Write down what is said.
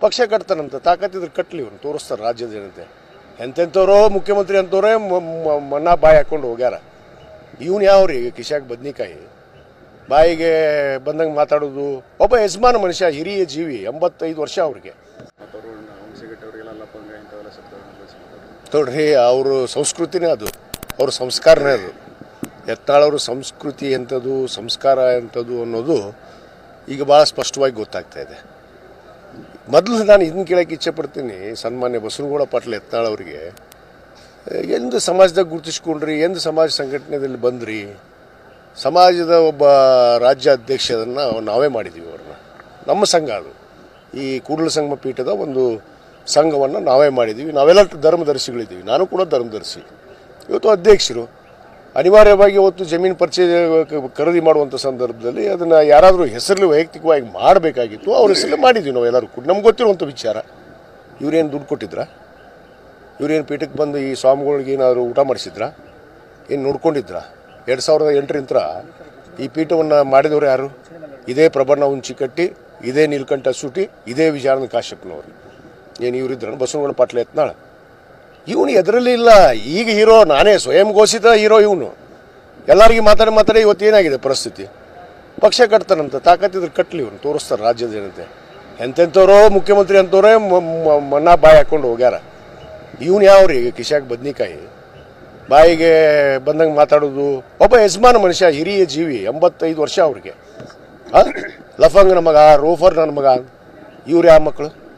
ಪಕ್ಷ ಕಟ್ತಾನಂತ, ತಾಕತ್ತಿದ್ರೆ ಕಟ್ಲಿ ಇವ್ನು, ತೋರಿಸ್ತಾರೆ ರಾಜ್ಯದ ಜನತೆ. ಎಂತೆಂಥವ್ರೋ ಮುಖ್ಯಮಂತ್ರಿ ಅಂತವ್ರೆ ಮಣ್ಣ ಬಾಯಿ ಹಾಕೊಂಡು ಹೋಗ್ಯಾರ. ಇವನು ರೀ, ಕಿಶಾಕ್ ಬದ್ನಿಕಾಯಿ? ಬಾಯಿಗೆ ಬಂದಂಗೆ ಮಾತಾಡೋದು. ಒಬ್ಬ ಯಜಮಾನ ಮನುಷ್ಯ, ಹಿರಿಯ ಜೀವಿ, ಎಂಬತ್ತೈದು ವರ್ಷ ಅವ್ರಿಗೆ. ನೋಡ್ರಿ, ಅವರು ಸಂಸ್ಕೃತಿನೇ ಅದು. ಅವ್ರ ಸಂಸ್ಕಾರನೇ ಅದು. ಎತ್ತಾಳವ್ರ ಸಂಸ್ಕೃತಿ ಎಂಥದ್ದು, ಸಂಸ್ಕಾರ ಎಂಥದ್ದು ಅನ್ನೋದು ಈಗ ಭಾಳ ಸ್ಪಷ್ಟವಾಗಿ ಗೊತ್ತಾಗ್ತಾ ಇದೆ. ಮೊದಲು ನಾನು ಇದನ್ನ ಕೇಳೋಕ್ಕೆ ಇಚ್ಛೆಪಡ್ತೀನಿ. ಸನ್ಮಾನ್ಯ ಬಸವನಗೌಡ ಪಾಟೀಲ್ ಎತ್ತಾಳವ್ರಿಗೆ. ಎಂದು ಸಮಾಜದಾಗ ಗುರುತಿಸ್ಕೊಂಡ್ರಿ, ಎಂದು ಸಮಾಜ ಸಂಘಟನೆಯಲ್ಲಿ ಬಂದ್ರಿ, ಸಮಾಜದ ಒಬ್ಬ ರಾಜ್ಯ ಅಧ್ಯಕ್ಷರನ್ನು ನಾವೇ ಮಾಡಿದ್ದೀವಿ ಅವ್ರನ್ನ. ನಮ್ಮ ಸಂಘ ಅದು. ಈ ಕೂಡಲ ಸಂಗಮ ಪೀಠದ ಒಂದು ಸಂಘವನ್ನು ನಾವೇ ಮಾಡಿದ್ದೀವಿ ನಾವೆಲ್ಲ ಧರ್ಮದರ್ಶಿಗಳಿದ್ದೀವಿ ನಾನು ಕೂಡ ಧರ್ಮದರ್ಶಿ. ಇವತ್ತು ಅಧ್ಯಕ್ಷರು. ಅನಿವಾರ್ಯವಾಗಿ ಇವತ್ತು ಜಮೀನು ಪರಿಚಯ ಖರೀದಿ ಮಾಡುವಂಥ ಸಂದರ್ಭದಲ್ಲಿ ಅದನ್ನು ಯಾರಾದರೂ ಹೆಸರಲ್ಲಿ ವೈಯಕ್ತಿಕವಾಗಿ ಮಾಡಬೇಕಾಗಿತ್ತು, ಅವ್ರ ಹೆಸರಲ್ಲಿ ಮಾಡಿದ್ವಿ ನಾವು ಎಲ್ಲರೂ ಕೂಡ. ನಮ್ಗೆ ಗೊತ್ತಿರುವಂಥ ವಿಚಾರ. ಇವರೇನು ದುಡ್ಡು ಕೊಟ್ಟಿದ್ರಾ? ಇವ್ರೇನು ಪೀಠಕ್ಕೆ ಬಂದು ಈ ಸ್ವಾಮಿಗಳಿಗೆ ಏನಾದರೂ ಊಟ ಮಾಡಿಸಿದ್ರಾ? ಏನು ನೋಡ್ಕೊಂಡಿದ್ರ? ಎರಡು ಸಾವಿರದ ಎಂಟರಿಂದ ಈ ಪೀಠವನ್ನು ಮಾಡಿದವರು ಯಾರು? ಇದೇ ಪ್ರಬಣ್ಣ ಉಂಚಿ ಕಟ್ಟಿ ಇದೇ ನೀಲ್ಕಂಠ ಸುಟಿ ಇದೇ ವಿಜಯಾನಂದ ಕಾಶ್ಯಪ್ನವರು. ಏನು ಇವರಿದ್ರು ಬಸವನಗೌಡ ಪಾಟ್ಲ ಎತ್ನಾಳ ಇವನು ಎದರಲ್ಲಿ ಇಲ್ಲ. ಈಗ ಹೀರೋ, ನಾನೇ ಸ್ವಯಂ ಘೋಷಿತ ಹೀರೋ ಇವನು. ಎಲ್ಲರಿಗೂ ಮಾತಾಡಿ ಮಾತಾಡಿ ಇವತ್ತು ಏನಾಗಿದೆ ಪರಿಸ್ಥಿತಿ? ಪಕ್ಷ ಕಟ್ತಾನಂತ, ತಾಕತ್ತಿದ್ರೆ ಕಟ್ಟಲಿ ಇವನು, ತೋರಿಸ್ತಾರೆ ರಾಜ್ಯದ ಜನತೆ. ಎಂತೆಂಥವ್ರೋ ಮುಖ್ಯಮಂತ್ರಿ ಅಂತವ್ರೆ ಮ- ಮ- ಬಾಯಿ ಹಾಕೊಂಡು ಹೋಗ್ಯಾರ. ಇವನು ಯಾವ್ರಿ ಕಿಶಾಕ್ ಬದ್ನಿಕಾಯಿ. ಬಾಯಿಗೆ ಬಂದಂಗೆ ಮಾತಾಡೋದು. ಒಬ್ಬ ಯಜಮಾನ ಮನುಷ್ಯ, ಹಿರಿಯ ಜೀವಿ, ಎಂಬತ್ತೈದು ವರ್ಷ ಅವ್ರಿಗೆ? ಲಫಂಗ್ ನನ್ನ ಮಗ ರೋಫರ್ ನನ್ನ ಮಗ. ಇವ್ರು ಯಾವ ಮಕ್ಕಳು?